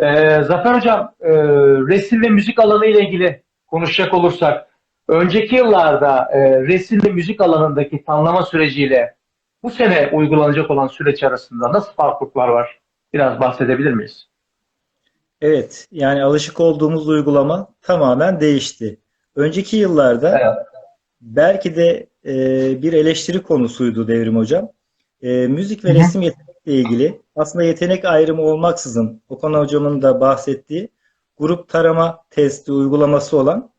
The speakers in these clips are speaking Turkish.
Ee, Zafer Hocam, e, resim ve müzik alanı ile ilgili konuşacak olursak, önceki yıllarda e, resim ve müzik alanındaki tanımlama süreciyle bu sene uygulanacak olan süreç arasında nasıl farklılıklar var? Biraz bahsedebilir miyiz? Evet, yani alışık olduğumuz uygulama tamamen değişti. Önceki yıllarda Evet. belki de e, bir eleştiri konusuydu Devrim Hocam. E, müzik ve hı. resim yetenekle ilgili aslında yetenek ayrımı olmaksızın Okan Hocam'ın da bahsettiği grup tarama testi uygulaması olan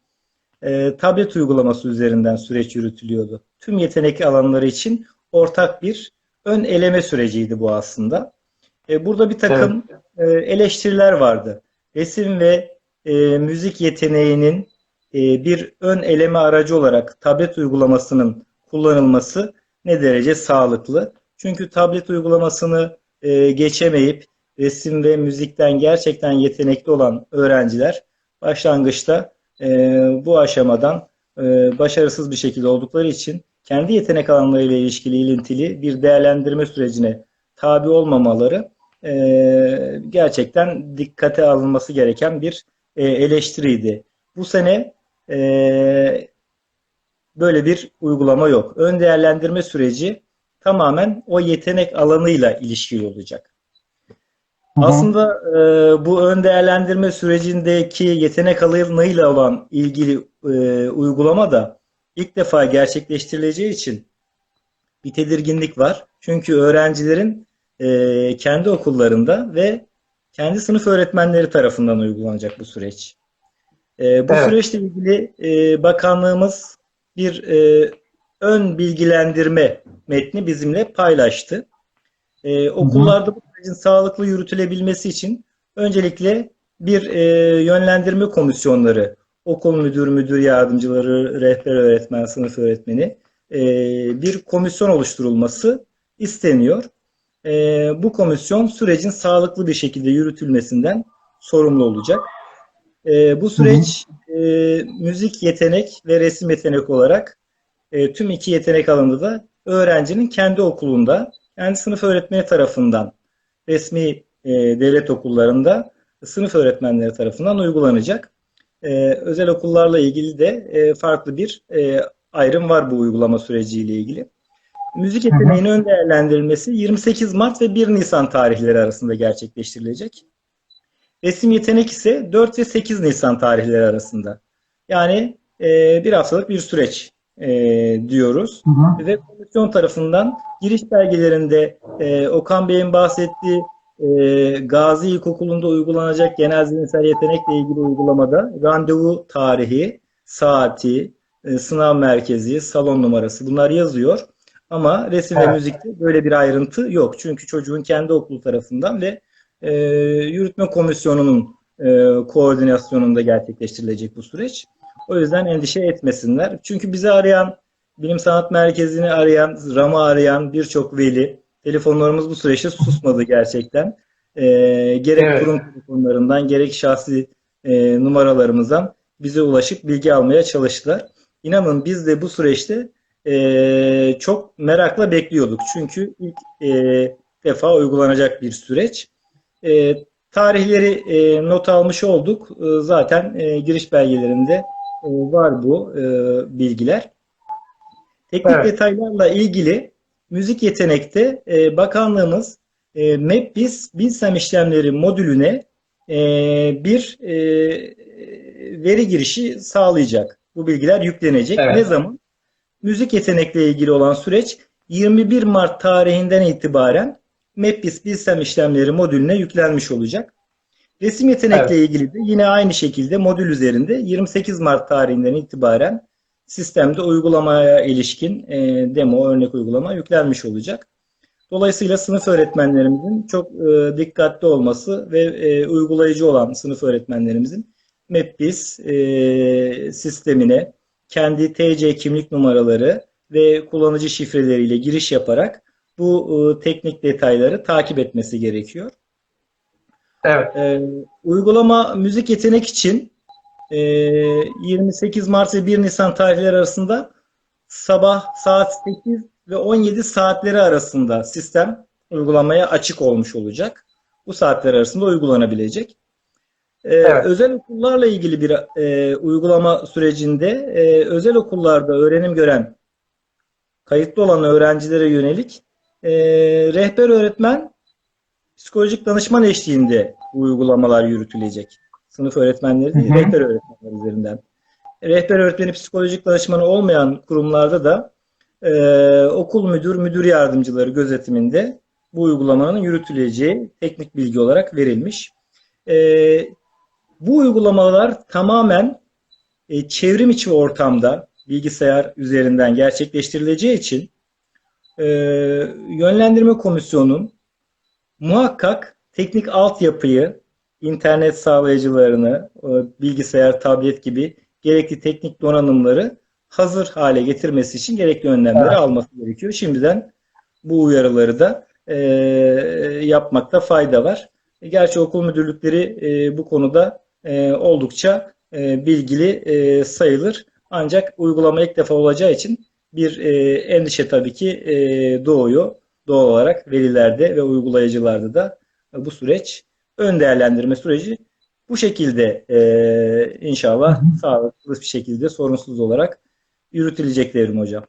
e, tablet uygulaması üzerinden süreç yürütülüyordu. Tüm yetenek alanları için ortak bir ön eleme süreciydi bu aslında. E, burada bir Evet. takım e, eleştiriler vardı. Resim ve e, müzik yeteneğinin e, bir ön eleme aracı olarak tablet uygulamasının kullanılması ne derece sağlıklı? Çünkü tablet uygulamasını e, geçemeyip resim ve müzikten gerçekten yetenekli olan öğrenciler başlangıçta e, bu aşamadan e, başarısız bir şekilde oldukları için kendi yetenek alanlarıyla ilişkili ilintili bir değerlendirme sürecine tabi olmamaları e, gerçekten dikkate alınması gereken bir e, eleştiriydi. Bu sene e, böyle bir uygulama yok. Ön değerlendirme süreci tamamen o yetenek alanıyla ilişkili olacak. Hı hı. Aslında e, bu ön değerlendirme sürecindeki yetenek alanıyla olan ilgili e, uygulama da ilk defa gerçekleştirileceği için bir tedirginlik var. Çünkü öğrencilerin e, kendi okullarında ve kendi sınıf öğretmenleri tarafından uygulanacak bu süreç. E, bu Evet. süreçle ilgili e, bakanlığımız bir e, ön bilgilendirme metni bizimle paylaştı. E, Hı hı. okullarda bu sürecin sağlıklı yürütülebilmesi için öncelikle bir e, yönlendirme komisyonları, okul müdür, müdür yardımcıları, rehber öğretmen, sınıf öğretmeni e, bir komisyon oluşturulması isteniyor. E, bu komisyon sürecin sağlıklı bir şekilde yürütülmesinden sorumlu olacak. E, bu Hı hı. süreç e, müzik yetenek ve resim yetenek olarak e, tüm iki yetenek alanında da öğrencinin kendi okulunda, kendi sınıf öğretmeni tarafından resmi e, devlet okullarında sınıf öğretmenleri tarafından uygulanacak. E, özel okullarla ilgili de e, farklı bir e, ayrım var bu uygulama süreciyle ilgili. Müzik yeteneğinin ön değerlendirilmesi 28 Mart ve 1 Nisan tarihleri arasında gerçekleştirilecek. Resim yetenek ise 4 ve 8 Nisan tarihleri arasında. Yani e, bir haftalık bir süreç e, diyoruz. Hı hı. Ve komisyon tarafından giriş belgelerinde e, Okan Bey'in bahsettiği e, Gazi İlkokulu'nda uygulanacak genel zihinsel yetenekle ilgili uygulamada randevu tarihi, saati, e, sınav merkezi, salon numarası bunlar yazıyor. Ama resim ve Evet. müzikte böyle bir ayrıntı yok. Çünkü çocuğun kendi okulu tarafından ve e, yürütme komisyonunun e, koordinasyonunda gerçekleştirilecek bu süreç. O yüzden endişe etmesinler. Çünkü bizi arayan, Bilim Sanat Merkezi'ni arayan, RAM'ı arayan birçok veli, telefonlarımız bu süreçte susmadı gerçekten. E, gerek Evet. kurum telefonlarından, gerek şahsi e, numaralarımızdan bize ulaşıp bilgi almaya çalıştılar. İnanın biz de bu süreçte e, çok merakla bekliyorduk. Çünkü ilk e, defa uygulanacak bir süreç. E, tarihleri e, not almış olduk. E, zaten e, giriş belgelerinde var bu e, bilgiler. Teknik Evet. detaylarla ilgili müzik yetenekte e, bakanlığımız e, MEP-BIS Bilsem işlemleri modülüne e, bir e, veri girişi sağlayacak. Bu bilgiler yüklenecek. Evet. Ne zaman? Müzik yetenekle ilgili olan süreç 21 Mart tarihinden itibaren MEP-BIS Bilsem işlemleri modülüne yüklenmiş olacak. Resim yetenekle Evet. ilgili de yine aynı şekilde modül üzerinde 28 Mart tarihinden itibaren sistemde uygulamaya ilişkin e, demo örnek uygulama yüklenmiş olacak. Dolayısıyla sınıf öğretmenlerimizin çok e, dikkatli olması ve e, uygulayıcı olan sınıf öğretmenlerimizin MEPBIS e, sistemine kendi TC kimlik numaraları ve kullanıcı şifreleriyle giriş yaparak bu e, teknik detayları takip etmesi gerekiyor. Evet. Ee, uygulama müzik yetenek için e, 28 Mart ve 1 Nisan tarihleri arasında sabah saat 8 ve 17 saatleri arasında sistem uygulamaya açık olmuş olacak. Bu saatler arasında uygulanabilecek. Ee, Evet. Özel okullarla ilgili bir e, uygulama sürecinde e, özel okullarda öğrenim gören kayıtlı olan öğrencilere yönelik e, rehber öğretmen psikolojik danışman eşliğinde bu uygulamalar yürütülecek. Sınıf öğretmenleri değil, rehber öğretmenler üzerinden. Rehber öğretmeni psikolojik danışmanı olmayan kurumlarda da e, okul müdür, müdür yardımcıları gözetiminde bu uygulamanın yürütüleceği teknik bilgi olarak verilmiş. E, bu uygulamalar tamamen e, çevrim içi ortamda bilgisayar üzerinden gerçekleştirileceği için e, yönlendirme komisyonunun muhakkak teknik altyapıyı, internet sağlayıcılarını, e, bilgisayar, tablet gibi gerekli teknik donanımları hazır hale getirmesi için gerekli önlemleri Evet. alması gerekiyor. Şimdiden bu uyarıları da e, yapmakta fayda var. Gerçi okul müdürlükleri e, bu konuda e, oldukça e, bilgili e, sayılır. Ancak uygulama ilk defa olacağı için bir e, endişe tabii ki e, doğuyor. Doğal olarak velilerde ve uygulayıcılarda da bu süreç ön değerlendirme süreci bu şekilde e, inşallah sağlıklı bir şekilde sorunsuz olarak yürütülecek devrim hocam.